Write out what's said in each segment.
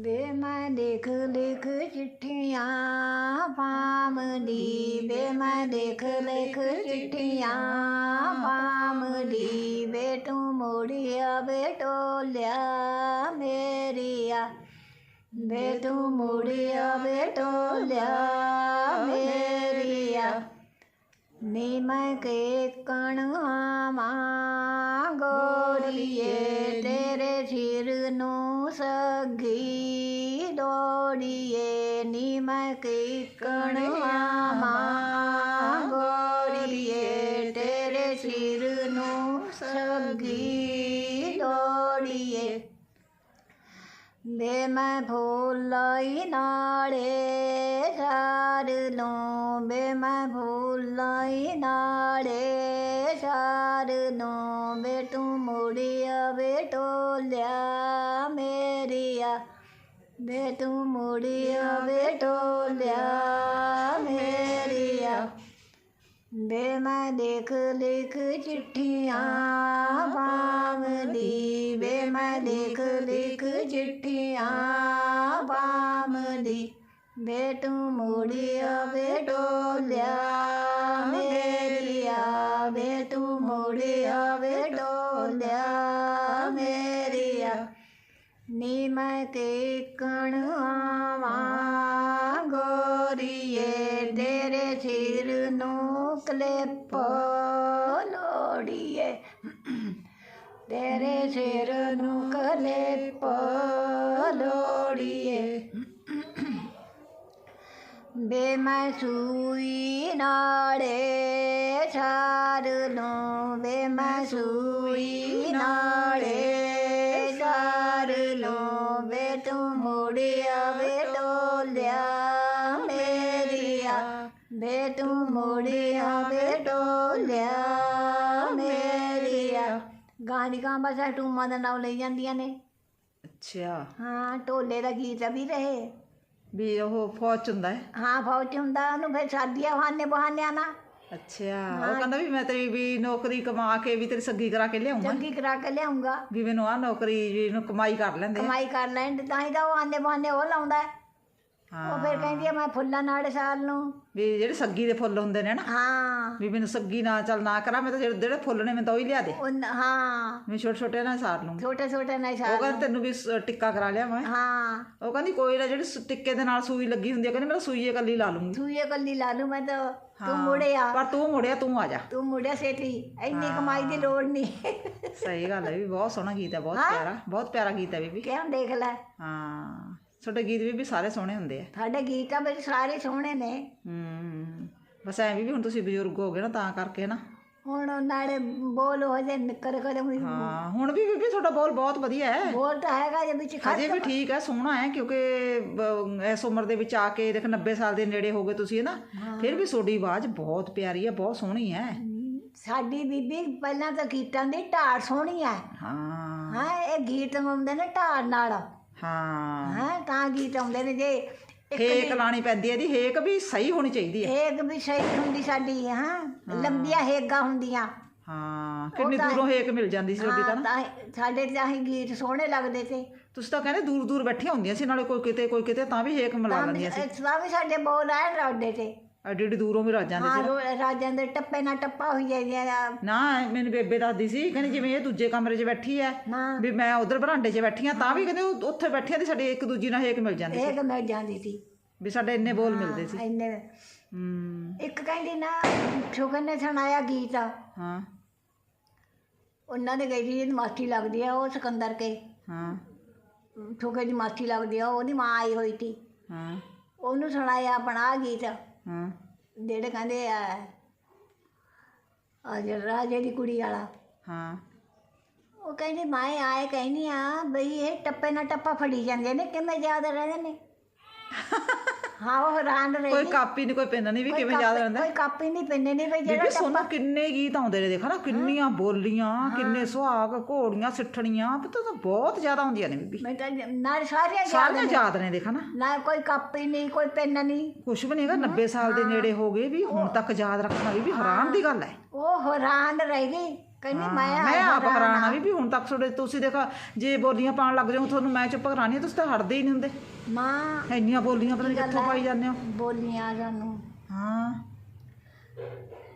ਵੇ ਮੈਂ ਦੇਖ ਲਿਖ ਚਿੱਠੀਆਂ ਪਾਮਦੀ ਵੇ ਮੈਂ ਦੇਖ ਲਿਖ ਚਿੱਠੀਆਂ ਪਾਮਦੀ ਵੇ ਤੂੰ ਮੋੜਿਆ, ਵੇ ਟੋਲਿਆ ਮੇਰੀਆ। ਵੇ ਤੂੰ ਮੋੜਿਆ, ਵੇ ਟੋਲਿਆ ਮੇਰੀਆ। ਨੀ ਮੈਂ ਕੇ ਕਣਾਵਾਂ ਗੋਰੀਏ, ਤੇਰੇ ਸਿਰ ਨੂੰ ਸਗੀ ਲੋੜੀਏ ਨੀ ਮੈਂ ਕੇ ਕਣਾਵਾਂ ਗੋਰੀਏ ਤੇਰੇ ਸਿਰ ਨੂੰ ਸਗੀ ਲੋੜੀਏ ਵੇ ਮੈਂ ਫੁੱਲਾਈ ਨਾਲੇ ਸਾਰ ਨੂੰ ਵੇ ਮੈਂ ਫੁੱਲਾਈ ਵੇ ਤੂੰ ਮੁੜਿਆ ਵੇ ਟੋਲਿਆ ਮੇਰੀਆ। ਵੇ ਮੈਂ ਦੇਖ ਲਿਖ ਚਿੱਠੀਆਂ ਪਾਮਦੀ ਵੇ ਮੈਂ ਦੇਖ ਲਿਖ ਚਿੱਠੀਆਂ ਪਾਮਦੀ ਵੇ ਤੂੰ ਮੋੜਿਆ ਵੇ ਡੋਲਿਆ ਮੇਰੀਆ। ਵੇ ਤੂੰ ਮੋੜਿਆ ਵੇ ਮੈਂ ਕੇ ਆਵਾਂ। ਗੋਰੀਏ, ਤੇਰੇ ਸਿਰ ਨੂੰ ਕਲਿੱਪ ਲੋੜੀਏ। ਤੇਰੇ ਸਿਰ ਨੂੰ ਕਲਿੱਪ ਲੋੜੀਏ। ਬੇ ਮੈਂ ਸੂਈ ਨਾਲੇ ਛਾੜ ਲੂੰ ਬੇ ਮੈਂ ਸੂਈ ਨਾਲੇ ਮੁੜਿਆ ਵੇ ਡੋਲਿਆ ਮੇਰੀਆ। ਬੇ ਤੂੰ ਮੁੜਿਆ ਵੇ ਡੋਲਿਆ ਮੇਰੀਆ। ਗਾਣੀ ਗਾਂ ਬਸ ਟੂਮਾਂ ਦਾ ਨਾਮ ਲਈ ਜਾਂਦੀਆਂ ਨੇ। ਅੱਛਾ। ਹਾਂ ਢੋਲੇ ਦਾ ਗੀਤ ਵੀ ਰਹੇ ਵੀ ਉਹ ਫੌਜ ਹੁੰਦਾ ਹੈ? ਹਾਂ ਫੌਜ ਹੁੰਦਾ ਉਹਨੂੰ ਫਿਰ ਸਾਦੀਆਂ ਬਹਾਨੇ ਬਹਾਨਿਆਂ ਨਾਲ। ਅੱਛਾ ਉਹ ਕਹਿੰਦਾ ਵੀ ਮੈਂ ਤੇਰੀ ਵੀ ਨੌਕਰੀ ਕਮਾ ਕੇ ਵੀ ਤੇਰੀ ਸੱਗੀ ਕਰਾ ਕੇ ਲਿਆਉਂਗਾ ਚੰਗੀ ਕਰਾ ਕੇ ਲਿਆਉਂਗਾ ਵੀ ਮੈਨੂੰ ਆ ਨੌਕਰੀ ਵੀ ਨੂੰ ਕਮਾਈ ਕਰ ਲੈਂਦੇ ਆ। ਕਮਾਈ ਕਰ ਲੈਣ ਤੇ ਤਾਂ ਹੀ ਤਾਂ ਉਹ ਆਨੇ ਬਹਾਨੇ ਉਹ ਲਾਉਂਦਾ ਹੈ। ਉਹ ਫਿਰ ਕਹਿੰਦੀ ਆ ਮੈਂ ਫੁੱਲਾਂ ਨਾਲ ਸਾਲ ਨੂੰ ਵੀ ਜਿਹੜੇ ਸੱਗੀ ਦੇ ਫੁੱਲ ਹੁੰਦੇ ਨੇ ਨਾ ਹਾਂ। ਵੀ ਮੈਨੂੰ ਸੱਗੀ ਨਾ ਚੱਲ ਨਾ ਕਰਾਂ ਮੈਂ ਤਾਂ ਜਿਹੜੇ ਜਿਹੜੇ ਫੁੱਲ ਨੇ ਮੈਂ ਤਾਂ ਉਹੀ ਲਿਆ ਦੇ। ਉਹ ਨ- ਹਾਂ। ਮੈਂ ਛੋਟੇ ਛੋਟੇ ਨਾਲ ਸਾਰ ਲੂੰਗੀ ਛੋਟੇ ਛੋਟੇ ਨਾਲ ਉਹ ਸਾਲ ਕਹਿੰਦਾ ਤੈਨੂੰ ਵੀ ਸ- ਟਿੱਕਾ ਕਰਾ ਲਿਆ ਮੈਂ। ਹਾਂ। ਉਹ ਕਹਿੰਦੀ ਕੋਈ ਨਾ ਜਿਹੜੀ ਸ- ਟਿੱਕੇ ਦੇ ਨਾਲ ਸੂਈ ਲੱਗੀ ਹੁੰਦੀ ਹੈ ਕਹਿੰਦੀ ਮੈਂ ਤਾਂ ਸੂਈ ਇਕੱਲੀ ਲਾ ਲੂੰਗੀ ਤੂੰ ਇਹ ਕੱਲੀ ਲਾ ਲੂ ਮੈਂ ਤਾਂ ਤੂੰ। ਮੁੜਿਆ। ਪਰ ਤੂੰ ਮੁੜਿਆ ਤੂੰ ਆ ਜਾ। ਤੂੰ ਮੁੜਿਆ ਸੇਤੀ ਇੰਨੀ ਕਮਾਈ ਦੀ ਲੋੜ ਨਹੀਂ। ਸਹੀ ਗੱਲ ਹੈ ਵੀ ਬਹੁਤ ਸੋਹਣਾ ਗੀਤ ਹੈ ਬਹੁਤ ਪਿਆਰਾ ਬਹੁਤ ਪਿਆਰਾ ਗੀਤ ਹੈ ਬੀਬੀ। ਕਿਉਂ ਦੇਖ ਲੈ? ਹਾਂ। ਤੁਹਾਡੇ ਗੀਤ ਵੀ ਵੀ ਸਾਰੇ ਸੋਹਣੇ ਹੁੰਦੇ ਆ। ਸਾਡੇ ਗੀਤਾਂ ਵਿੱਚ ਸਾਰੇ ਸੋਹਣੇ ਨੇ। ਹੂੰ। ਬਸ ਐ ਵੀ ਹੁਣ ਤੁਸੀਂ ਬਜ਼ੁਰਗ ਹੋ ਗਏ ਨਾ ਤਾਂ ਕਰਕੇ ਨਾ। ਹੁਣ ਨਾਲੇ ਬੋਲ ਹੋ ਜੇ ਨਿੱਕਰ ਕਰ ਹੋਈ ਹਾਂ ਹੁਣ ਵੀ ਬੀਬੀ ਤੁਹਾਡਾ ਬੋਲ ਬਹੁਤ ਵਧੀਆ ਹੈ। ਬੋਲ ਤਾਂ ਹੈਗਾ ਜੇ ਵਿੱਚ ਖੜ ਹਜੇ ਵੀ ਠੀਕ ਹੈ ਸੋਹਣਾ ਹੈ ਕਿਉਂਕਿ ਇਸ ਉਮਰ ਦੇ ਵਿੱਚ ਆ ਕੇ ਦੇਖ 90 ਸਾਲ ਦੇ ਨੇੜੇ ਹੋ ਗਏ ਤੁਸੀਂ ਨਾ? ਫਿਰ ਵੀ ਤੁਹਾਡੀ ਆਵਾਜ਼ ਬਹੁਤ ਪਿਆਰੀ ਹੈ ਬਹੁਤ ਸੋਹਣੀ ਹੈ। ਸਾਡੀ ਬੀਬੀ ਪਹਿਲਾਂ ਤਾਂ ਗੀਤਾਂ ਦੀ ਢਾੜ ਸੋਹਣੀ ਹੈ। ਹਾਂ। ਹਾਂ ਇਹ ਗੀਤ ਆਉਂਦੇ ਨੇ ਢਾੜ ਨਾਲ। ਹਾਂ। ਹਾਂ ਤਾਂ ਗੀਤ ਆਉਂਦੇ ਨੇ ਜੇ ਹੇਕ ਲਾਣੀ ਪੈਂਦੀ ਹੈ ਦੀ ਹੇਕ ਵੀ ਸਹੀ ਹੋਣੀ ਚਾਹੀਦੀ ਹੈ। ਏਕ ਵੀ ਸਹੀ ਹੁੰਦੀ ਸਾਡੀ ਹਾਂ। ਲੰਬੀਆਂ ਹੇਗਾ ਹੁੰਦੀਆਂ। ਹਾਂ ਕਿੰਨੀ ਦੂਰੋਂ ਹੇਕ ਮਿਲ ਜਾਂਦੀ ਸੀ ਤੁਹਾਡੀ ਤਾਂ ਹਾਂ ਨਾ। ਤਾਂ ਸਾਡੇ ਤਾਂ ਹੀ ਗੀਤ ਸੋਹਣੇ ਲੱਗਦੇ ਤੇ ਤੁਸੀਂ ਤਾਂ ਕਹਿੰਦੇ ਦੂਰ ਦੂਰ ਬੈਠੀਆਂ ਹੁੰਦੀਆਂ ਸੀ ਨਾਲੇ ਕੋਈ ਕਿਤੇ ਕੋਈ ਕਿਤੇ ਤਾਂ ਵੀ ਹੇਕ ਮਿਲਾ ਲੈਂਦੀਆਂ ਸੀ। ਤਰ੍ਹਾਂ ਵੀ ਸਾਡੇ ਬੋਲ ਆਏ ਰੋਡੇ ਤੇ। ਐਡੀ ਐਡੀ ਦੂਰੋਂ ਵੀ ਰੱਜ ਜਾਂਦੇ ਹਾਂ ਰੋ- ਰਾਜਾਂ ਦੇ ਟੱਪੇ ਨਾਲ ਟੱਪਾ ਹੋਈ ਜਾਂਦੀਆਂ ਨਾ ਮੈਨੂੰ ਬੇਬੇ ਦੱਸਦੀ ਸੀ ਕਹਿੰਦੀ ਜਿਵੇਂ ਇਹ ਦੂਜੇ ਕਮਰੇ 'ਚ ਬੈਠੀ ਐ ਹਾਂ ਵੀ ਮੈਂ ਉਧਰ ਬਰਾਂਡੇ 'ਚ ਬੈਠੀ ਆ ਤਾਂ ਵੀ ਕਹਿੰਦੇ ਉਹ ਉੱਥੇ ਬੈਠੀਆਂ ਤੇ ਸਾਡੇ ਇੱਕ ਦੂਜੀ ਨਾਲ ਹੇਕ ਮਿਲ ਜਾਂਦੀ ਸੀ। ਏਕ ਮਿਲ ਜਾਂਦੀ ਸੀ। ਵੀ ਸਾਡੇ ਇੰਨੇ ਬੋਲ ਮਿਲਦੇ ਸੀ। ਇੰਨੇ। ਹੂੰ। ਇੱਕ ਕਹਿੰਦੀ ਨਾ ਸ਼ੁਗਰ ਨੇ ਸੁਣਾਇਆ ਗੀਤ। ਹਾਂ। ਉਹਨਾਂ ਦੇ ਗਈ ਸੀ ਮਾਸੀ ਲੱਗਦੀ ਆ ਉਹ ਸਿਕੰਦਰ ਕੇ। ਹਾਂ। ਸ਼ੁਗਰ ਦੀ ਮਾਸੀ ਲੱਗਦੀ ਆ ਉਹਦੀ ਮਾਂ ਆਈ ਹੋਈ ਸੀ। ਹਾਂ। ਉਹਨੂੰ ਸੁਣਾਇਆ ਆਪਣਾ ਆਹ ਗੀਤ। ਹਾਂ। ਜਿਹੜੇ ਕਹਿੰਦੇ ਆ ਆ ਜਿਹੜਾ ਰਾਜੇ ਦੀ ਕੁੜੀ ਵਾਲਾ। ਹਾਂ। ਉਹ ਕਹਿੰਦੀ ਮੈਂ ਆਏ ਕਹਿੰਦੀ ਆ ਬਈ ਇਹ ਟੱਪੇ ਨਾਲ ਟੱਪਾ ਫੜੀ ਜਾਂਦੇ ਨੇ ਕਿਵੇਂ ਯਾਦ ਰਹਿੰਦੇ ਨੇ? ਹਾਂ ਉਹ ਹੈਰਾਨ ਰਹੀ। ਕੋਈ ਕਾਪੀ ਨਹੀਂ ਕੋਈ ਪੈਨ ਨਹੀਂ ਵੀ ਕਿਵੇਂ ਯਾਦ ਰਹਿੰਦਾ। ਕੋਈ ਕਾਪੀ ਨਹੀਂ ਪੈਂਦੇ ਨਹੀਂ ਬਈ ਜਿਹੜਾ ਸੋਨੂੰ ਕਿੰਨੇ ਗੀਤ ਆਉਂਦੇ ਨੇ ਦੇਖਾ ਨਾ ਕਿੰਨੀਆਂ ਬੋਲੀਆਂ ਕਿੰਨੇ ਸੁਹਾਗ ਘੋੜੀਆਂ ਸਿੱਠਣੀਆਂ ਪਤਾ ਤਾਂ ਬਹੁਤ ਜ਼ਿਆਦਾ ਹੁੰਦੀਆਂ ਨੇ ਬੀਬੀ। ਮੈਂ ਤਾਂ ਨਾਲ ਸਾਰੀਆਂ ਯਾਦ ਸਾਰੀਆਂ ਯਾਦ ਨੇ ਦੇਖਾ ਨਾ ਨਾ ਕੋਈ ਕਾਪੀ ਨਹੀਂ ਕੋਈ ਪੈਨ ਨਹੀਂ। ਕੁਛ ਵੀ ਨਹੀਂਗਾ 90 ਸਾਲ ਦੇ ਨੇੜੇ ਹੋ ਗਏ ਵੀ ਹੁਣ ਤੱਕ ਯਾਦ ਰੱਖਣਾ ਵੀ ਵੀ ਹੈਰਾਨ ਦੀ ਗੱਲ ਹੈ। ਉਹ ਹੈਰਾਨ ਰਹਿ ਗਈ। ਕਹਿੰਦੀ ਮੈਂ ਮੈਂ ਆਇਆ ਆਪ ਹੈਰਾਨ ਆ ਵੀ ਵੀ ਹੁਣ ਤੱਕ ਤੁਹਾਡੇ ਤੁਸੀਂ ਦੇਖੋ ਜੇ ਬੋਲੀਆਂ ਪਾਉਣ ਲੱਗ ਜਾਓ ਤੁਹਾਨੂੰ ਮੈਂ ਚੁੱਪ ਕਰਾਣੀ ਤੁਸੀਂ ਤਾਂ ਹਟਦੇ ਹੀ ਨਹੀਂ ਹੁੰਦੇ। ਮਾਂ ਇੰਨੀਆਂ ਬੋਲੀਆਂ ਪਤਾ ਨਹੀਂ ਕਿੱਥੋਂ ਪਾਈ ਜਾਂਦੇ ਹੋ। ਬੋਲੀਆਂ ਸਾਨੂੰ। ਹਾਂ।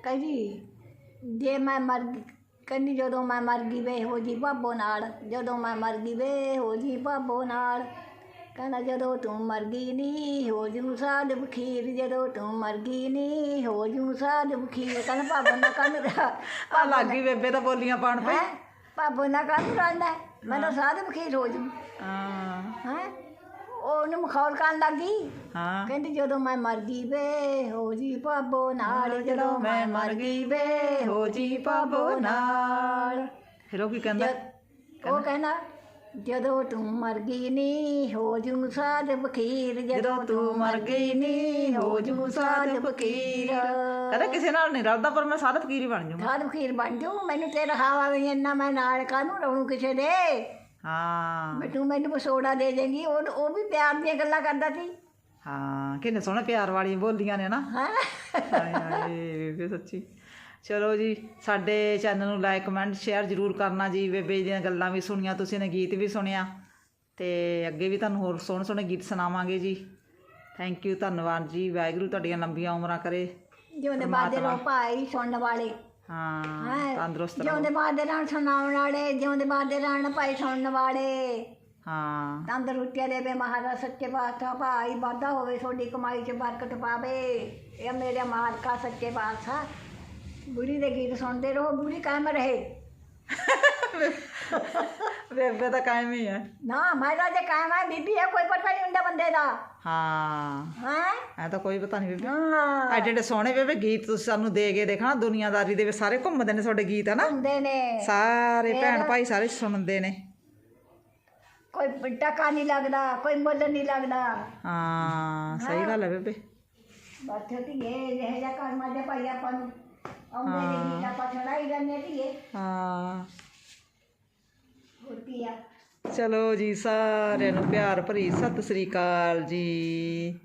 ਕਹਿੰਦੀ ਜੇ ਮੈਂ ਮਰ ਗਈ ਕਹਿੰਦੀ ਜਦੋਂ ਮੈਂ ਮਰ ਗਈ ਵੇ ਹੋ ਜੀ ਭਾਬੋ ਨਾਲ। ਜਦੋਂ ਮੈਂ ਮਰ ਗਈ ਵੇ ਹੋ ਜੀ ਭਾਬੋ ਨਾਲ। ਕਹਿੰਦਾ ਜਦੋਂ ਤੂੰ ਮਰ ਗਈ ਨੀ ਹੋ ਜੂ ਸਾਧ ਬਖੀਰ ਜਦੋਂ ਤੂੰ ਮਰ ਗਈ ਨੀ ਹੋ ਜੂ ਸਾਧ ਬਖੀਰ ਕਹਿੰਦਾ ਭਾਬੋ ਨਾ ਕੰਨ ਆ ਲੱਗ ਗਈ ਬੇਬੇ ਤਾਂ ਬੋਲੀਆਂ ਪਾਉਣ ਪਈ। ਭਾਬੋ ਨਾ ਕੰਨ ਰਹਿੰਦਾ ਮੈਂ ਤਾਂ ਸਾਧ ਬਖੀਰ ਹੋ ਜੂ। ਹਾਂ। ਹੈ? ਉਹਨੂੰ ਮਖੌਲ ਕਰਨ ਲੱਗੀ ਹਾਂ। ਕਹਿੰਦੀ ਜਦੋਂ ਮੈਂ ਮਰ ਗਈ ਵੇ ਹੋ ਜੀ ਭਾਬੋ ਨਾਲ। ਜਦੋਂ ਮੈਂ ਮਰ ਗਈ ਵੇ ਹੋ ਜੀ ਭਾਬੋ ਨਾਲ। ਫਿਰ ਉਹ ਕੀ ਕਹਿੰਦਾ? ਉਹ ਕਹਿੰਦਾ ਜਦੋਂ ਤੂੰ ਮਰ ਗਈ ਨੀ ਹੋ ਜੂ ਸਾਧ ਫਕੀਰ। ਜਦੋਂ ਤੂੰ ਮਰ ਗਈ ਨੀ ਹੋ ਜੂ ਸਾਧ ਫਕੀਰ। ਕਹਿੰਦਾ ਕਿਸੇ ਨਾਲ ਨਹੀਂ ਰਲਦਾ ਪਰ ਮੈਂ ਸਾਰਾ ਫਕੀਰ ਹੀ ਬਣ ਜਾਊਂਗਾ। ਸਾਧ ਫਕੀਰ ਬਣ ਜੂ ਮੈਨੂੰ ਤੇਰਾ ਹਾਵਾ ਵੀ ਇੰਨਾ ਮੈਂ ਨਾਲ ਕਾਹਨੂੰ ਰਹੂੰ ਕਿਸੇ ਦੇ? ਹਾਂ। ਮੈਂ ਤੂੰ ਮੈਨੂੰ ਵਿਛੋੜਾ ਦੇ ਦੇਂਗੀ ਉਹ ਉਹ ਵੀ ਪਿਆਰ ਦੀਆਂ ਗੱਲਾਂ ਕਰਦਾ ਸੀ। ਹਾਂ ਕਿੰਨੇ ਸੋਹਣੇ ਪਿਆਰ ਵਾਲੀਆਂ ਬੋਲੀਆਂ ਨੇ ਨਾ। ਹਾਂ। ਹਾਏ ਹਾਏ ਸੱਚੀ। ਚਲੋ ਜੀ ਸਾਡੇ ਚੈਨਲ ਨੂੰ ਲਾਈਕ ਕਮੈਂਟ ਸ਼ੇਅਰ ਜ਼ਰੂਰ ਕਰਨਾ ਜੀ। ਬੇਬੇ ਦੀਆਂ ਗੱਲਾਂ ਵੀ ਸੁਣੀਆਂ ਤੁਸੀਂ ਨੇ ਗੀਤ ਵੀ ਸੁਣਿਆ। ਤੇ ਅੱਗੇ ਵੀ ਤੁਹਾਨੂੰ ਹੋਰ ਸੋਹਣੇ ਸੋਹਣੇ ਗੀਤ ਸੁਣਾਵਾਂਗੇ ਜੀ। ਥੈਂਕ ਯੂ ਧੰਨਵਾਦ ਜੀ। ਵਾਹਿਗੁਰੂ ਤੁਹਾਡੀਆਂ ਲੰਬੀਆਂ ਉਮਰਾਂ ਕਰੇ। ਜਿਉਂਦੇ ਬਾਦੇ ਰੋ ਭਾਈ ਸੁਣਨ ਵਾਲੇ। ਹਾਂ ਹਾਂ? ਤੰਦਰੁਸਤ ਰਹੋ। ਜਿਉਂਦੇ ਬਾਦੇ ਨਾਲ ਸੁਣਾਉਣ ਵਾਲੇ ਜਿਉਂਦੇ ਬਾਦੇ ਨਾਲ ਭਾਈ ਸੁਣਨ ਵਾਲੇ। ਹਾਂ। ਤੰਦਰੁਸਤੀਆਂ ਦੇਵੇ ਮਹਾਰਾਜ ਸੱਚੇ ਪਾਤਸ਼ਾਹ ਭਾਈ। ਵਾਧਾ ਹੋਵੇ ਤੁਹਾਡੀ ਕਮਾਈ 'ਚ ਬਰਕਤ ਪਾਵੇ। ਇਹ ਮੇਰੇ ਮਾਲਕਾ ਸੱਚੇ ਪਾਤਸ਼ਾਹ। ਬੁੜੀ ਦੇ ਗੀਤ ਸੁਣਦੇ ਰਹੋ ਬੁੜੀ ਕਾਇਮ ਰਹੇ। ਬੇਬੇ ਤਾਂ ਕਾਇਮ ਹੀ ਹੈ। ਨਾ ਮਹਾਰਾਜ ਜੇ ਕਾਇਮ ਹੈ ਬੀਬੀ ਹੈ ਕੋਈ ਪਤਾ ਨਹੀਂ ਹੁੰਦਾ ਬੰਦੇ ਦਾ। ਹਾਂ। ਹੈ? ਐ ਤਾਂ ਕੋਈ ਪਤਾ ਨਹੀਂ ਬੇਬੇ। ਐਡੇ ਐਡੇ ਸੋਹਣੇ ਬੇਬੇ ਗੀਤ ਤੁਸੀਂ ਸਾਨੂੰ ਦੇ ਕੇ ਦੇਖਣਾ ਦੁਨੀਆਦਾਰੀ ਦੇ ਵਿੱਚ ਸਾਰੇ ਘੁੰਮਦੇ ਨੇ ਤੁਹਾਡੇ ਗੀਤ ਹਨਾ ਹੁੰਦੇ ਨੇ। ਸਾਰੇ ਭੈਣ ਭਾਈ ਸਾਰੇ ਸੁਣਦੇ ਨੇ। ਕੋਈ ਟਕਾ ਨਹੀਂ ਲੱਗਦਾ ਕੋਈ ਮੁੱਲ ਨਹੀਂ ਲੱਗਦਾ। ਹਾਂ ਸਹੀ ਗੱਲ ਹੈ ਬੇਬੇ। ਬਸ ਧੀਏ ਇਹ ਜਿਹਾ ਕਰਮਾਂ ਦੇ ਭਾਈ ਆਪਾਂ ਨੂੰ। ਆਉਂਦੇ ਨੇ ਗੀਤ ਆਪਾਂ ਚੜਾਈ ਜਾਂਦੇ ਧੀਏ। ਹਾਂ। ਹੋਰ ਕੀ ਆ? ਚਲੋ ਜੀ ਸਾਰਿਆਂ ਨੂੰ ਪਿਆਰ ਭਰੀ ਸਤਿ ਸ੍ਰੀ ਅਕਾਲ ਜੀ।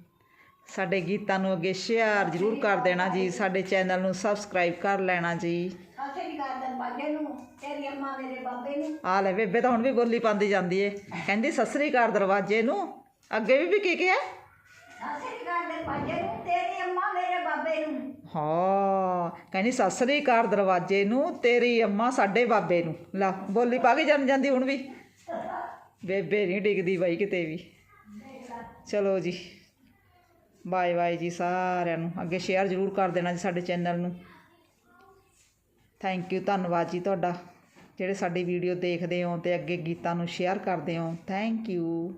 ਸਾਡੇ ਗੀਤਾਂ ਨੂੰ ਅੱਗੇ ਸ਼ੇਅਰ ਜ਼ਰੂਰ ਕਰ ਦੇਣਾ ਜੀ ਸਾਡੇ ਚੈਨਲ ਨੂੰ ਸਬਸਕ੍ਰਾਈਬ ਕਰ ਲੈਣਾ ਜੀ। ਸਾਥੇ ਦੀ ਗੱਲ ਦਰਵਾਜ਼ੇ ਨੂੰ ਤੇਰੀ ਅੰਮਾ ਮੇਰੇ ਬਾਬੇ ਨੂੰ। ਆ ਲੈ ਬੇਬੇ ਤਾਂ ਹੁਣ ਵੀ ਬੋਲੀ ਪਾਉਂਦੀ ਜਾਂਦੀ ਏ। ਕਹਿੰਦੀ ਸਤਿ ਸ੍ਰੀ ਅਕਾਲ ਦਰਵਾਜ਼ੇ ਨੂੰ। ਅੱਗੇ ਵੀ ਵੀ ਕੀ ਕਿਹਾ? ਸਾਥੇ ਦੀ ਗੱਲ ਦਰਵਾਜ਼ੇ ਨੂੰ ਤੇਰੀ ਅੰਮਾ ਮੇਰੇ ਬਾਬੇ ਨੂੰ। ਹਾਂ, ਕਹਿੰਦੀ ਸਤਿ ਘਰ ਦਰਵਾਜ਼ੇ ਨੂੰ, ਤੇਰੀ ਅੰਮਾ ਸਾਡੇ ਬਾਬੇ ਨੂੰ। ਲਾ, ਬੋਲੀ ਪਾ ਕੇ ਜਾਣ ਜਾਂਦੀ ਹੁਣ ਵੀ। ਬੇਬੇ ਨਹੀਂ ਡਿੱਗਦੀ ਬਾਈ ਕਿਤੇ ਵੀ। ਚਲੋ ਜੀ। ਬਾਏ ਬਾਏ ਜੀ ਸਾਰਿਆਂ ਨੂੰ। ਅੱਗੇ ਸ਼ੇਅਰ ਜ਼ਰੂਰ ਕਰ ਦੇਣਾ ਜੀ ਸਾਡੇ ਚੈਨਲ ਨੂੰ। ਥੈਂਕ ਯੂ ਧੰਨਵਾਦ ਜੀ ਤੁਹਾਡਾ। ਜਿਹੜੇ ਸਾਡੀ ਵੀਡੀਓ ਦੇਖਦੇ ਹੋ ਤੇ ਅੱਗੇ ਗੀਤਾਂ ਨੂੰ ਸ਼ੇਅਰ ਕਰਦੇ ਹੋ। Thank you